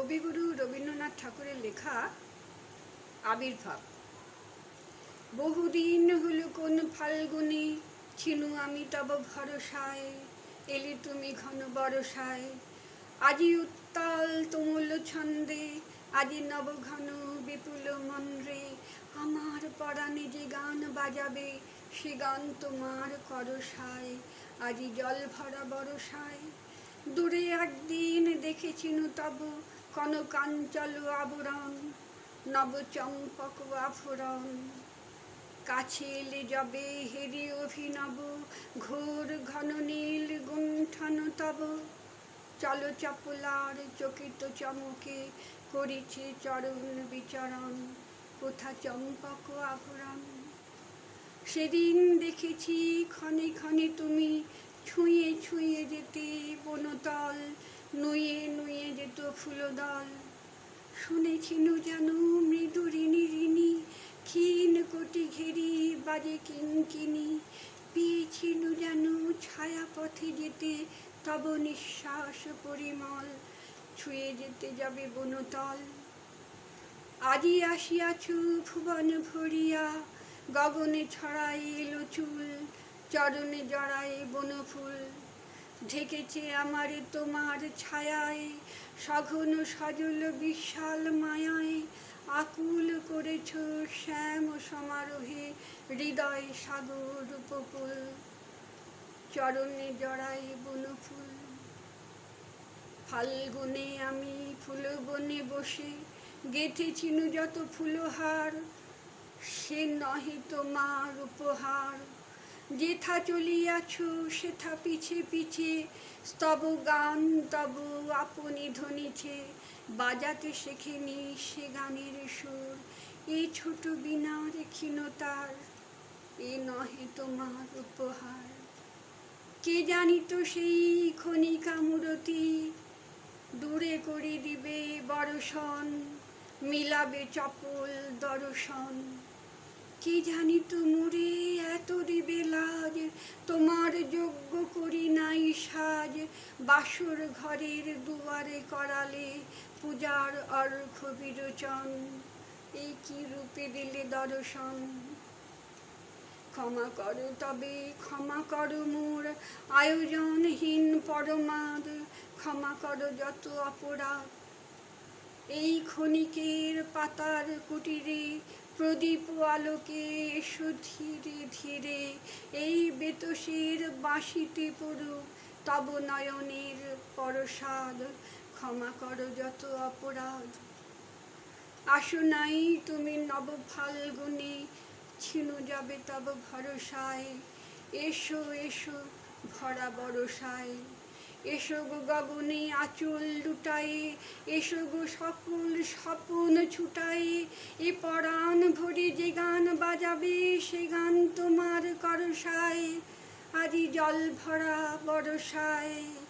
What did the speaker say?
কবিগুরু রবীন্দ্রনাথ ঠাকুরের লেখা আবির্ভাব। বহুদিন হলো কোন ফাল্গুনে, ছিনু আমি তব ভরসায়, এলি তুমি ঘন বরসায়। আজি উত্তাল তুমুল ছন্দে, আজি নবঘন বিপুল মন্দ্রে আমার পরাণে যে গান বাজাবে, সে গান তোমার করসায়। আজি জল ভরা বরসায়। দূরে একদিন দেখেছিনু তব কনকাঞ্চল আবরণ নব চম্পক আফরণ কাছে এলে যাবে হেরি অভিনব, ঘোর ঘন নীল গুণ্ঠন তব। চল চপলার চকিত চমকে করিছে চরণ বিচরণ কোথা চম্পক আভরণ সেদিন দেখেছি ক্ষণে ক্ষণে তুমি ছুঁয়ে ছুঁয়ে যেতে বনতল নুয়ে নুয়ে যেত ফুলদল শুনেছিনু যেন মৃদু ঋণী ঋণী ক্ষীণ কোটি ঘেরি বাজে কিঙ্কিনি পেয়েছিনু যেন ছায়া পথে যেতে, তব নিঃশ্বাস পরিমল, ছুঁয়ে যেতে যাবে বনতল। আজি আসিয়াছু ভুবন ভরিয়া, গগনে ছড়াই এলো চুল, চরণে জড়াই বনফুল। ঢেকেছে আমারে তোমার ছায়ায়, সঘন সজল বিশাল মায়ায়। আকুল করেছ শ্যাম সমারোহে হৃদয় সাগর উপকূল, চরণে জড়াই বনফুল। ফাল্গুনে আমি ফুল বনে বসে গেঁথেছিনু যত ফুলহার, সে নহে তোমার উপহার। যেথা চলিয়াছ, সেথা পিছে পিছে। স্তব গান, তব আপনি ধ্বনিছে বাজাতে শেখেনি সে গানের সুর। এই ছোট বিনার ক্ষীণতার, এ নহে তোমার উপহার। কে জানিত সেই ক্ষণিকা মূরতি দূরে করে দিবে বরষণ, মিলাবে চপল দর্শন। কি জানি মোরে এত দিবে লাজ? তোমার যোগ্য করি নাই সাজ। বাসর ঘরের দুয়ারে করালে পূজার অর্ঘ বিরোচন এই কি রূপে দিলে দর্শন? ক্ষমা করো তবে, ক্ষমা করো মোর আয়োজনহীন পরমাদ। ক্ষমা করো যত অপরাধ। এই ক্ষণিকের পাতার কুটিরে প্রদীপ আলোকে এসো ধীরে ধীরে, এই বেতসের বাঁশিতে পড়ুক তব নয়নের পরসাদ ক্ষমা করো যত অপরাধ। আসো নাই তুমি নব ফাল্গুনে ছিনু যাবে তব ভরসায়, এসো এসো ভরা বরসায়। এসো গো গগনে আঁচল লুটাই এসো গো সকল স্বপন ছুটাই এ পরাণ ভরি যে গান বাজাবে, সে গান তোমার করসায় আজি জল ভরা বরসায়।